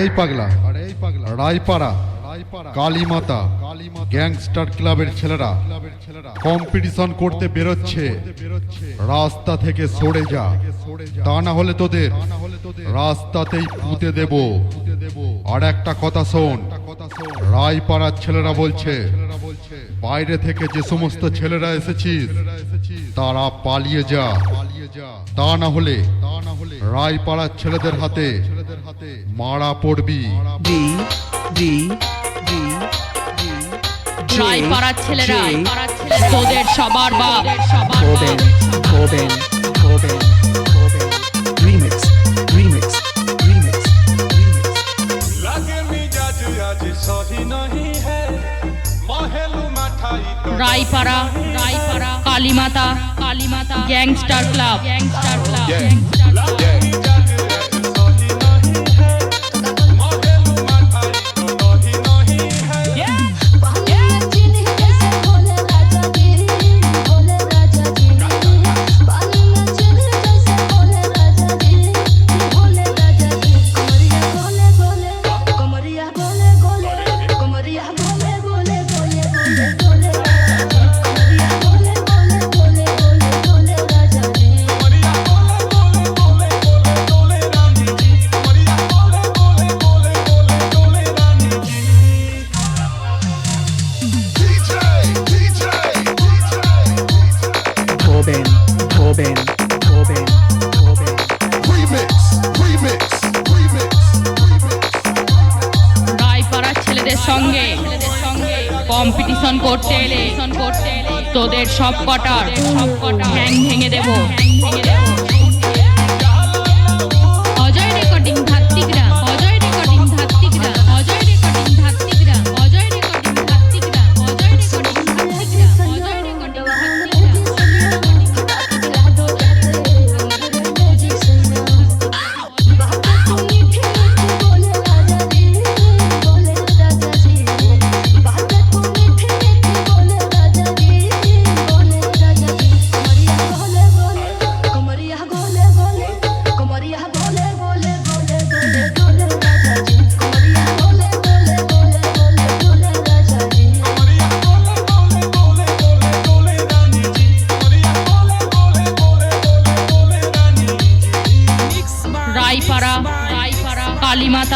এই পাগলা রায়পাড়া কালীমাতা গ্যাংস্টার ক্লাবের ছেলেরা কম্পিটিশন করতে বেরোচ্ছে। রাস্তা থেকে সরে যা। তা না হলে তোদের। রাস্তাতেই পুঁতে দেব। আর একটা কথা শোন। রায়পাড়ার ছেলেরা বলছে বাইরে থেকে যে সমস্ত ছেলেরা এসেছিস তারা পালিয়ে যা। তা না হলে রায়পাড়ার ছেলেদের হাতে মারা পড়বি। রায়পাড়ার ছেলেরা তোদের সবার বাপ। Remix लगे Raypara Raypara Kalimata Kalimata gangster club. Gangster club gangster club. Coben Coben Coben Coben remix remix remix remix. রায়পাড়ার ছেলেদের সঙ্গে কম্পিটিশন করতে এলে তোদের সব কটার সব কটা হ্যাং ভেঙে দেবো। Ajay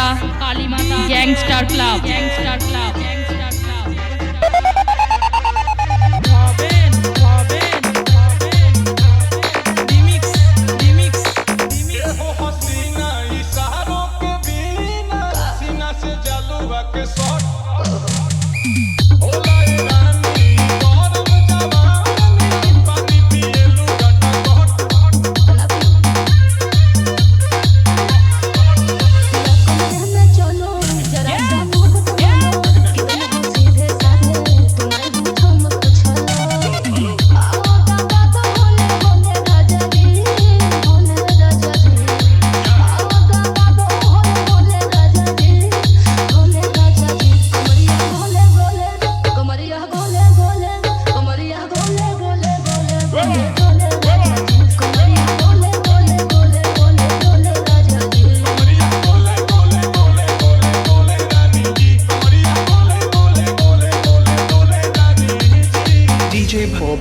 Kolkata gangster club gangster club